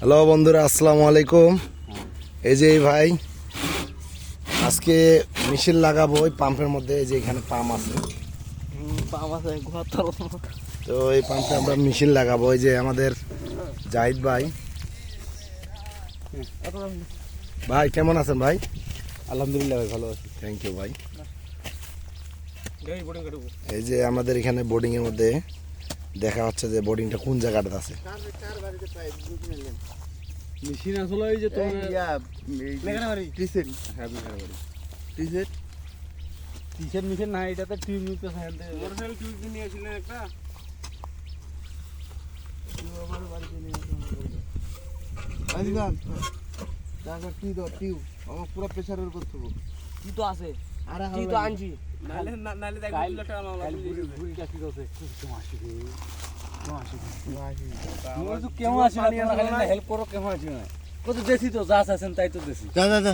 Hello বন্ধুরা আসসালামু আলাইকুম। এই যে এই ভাই আজকে মেশিন লাগাবো ওই পাম্পের মধ্যে এই যে এখানে পাম্প আছে। তো। এই পাম্পে আমরা মেশিন লাগাবো ওই যে আমাদের জাহিদ ভাই। ভাই কেমন আছেন ভাই? আলহামদুলিল্লাহ ভাই ভালো আছি। থ্যাংক ইউ ভাই। এই যে আমাদের এখানে বোর্ডিংয়ের মধ্যে দেখা হচ্ছে যে বোর্ডিংটা কোন জায়গাটাতে আছে। মেশিন আসলে ওই যে তোমার টিসেট। হ্যাঁ মেঘার বাড়ি। টিসেট? মিশন না এটাতে টিউব নিতে সাইডে মোটরসাইকেল টিউব নিয়ে আসছিলেন একটা। তারপর কি দাও টিউব আমার পুরো প্রেসারের উপর থাকব কি তো আছে? আরে কি তো আনছি কেমন না হেল্প করো কেমন আছে না কত দেশি তো যা আছেন তাই তো দেশি। দাদা যা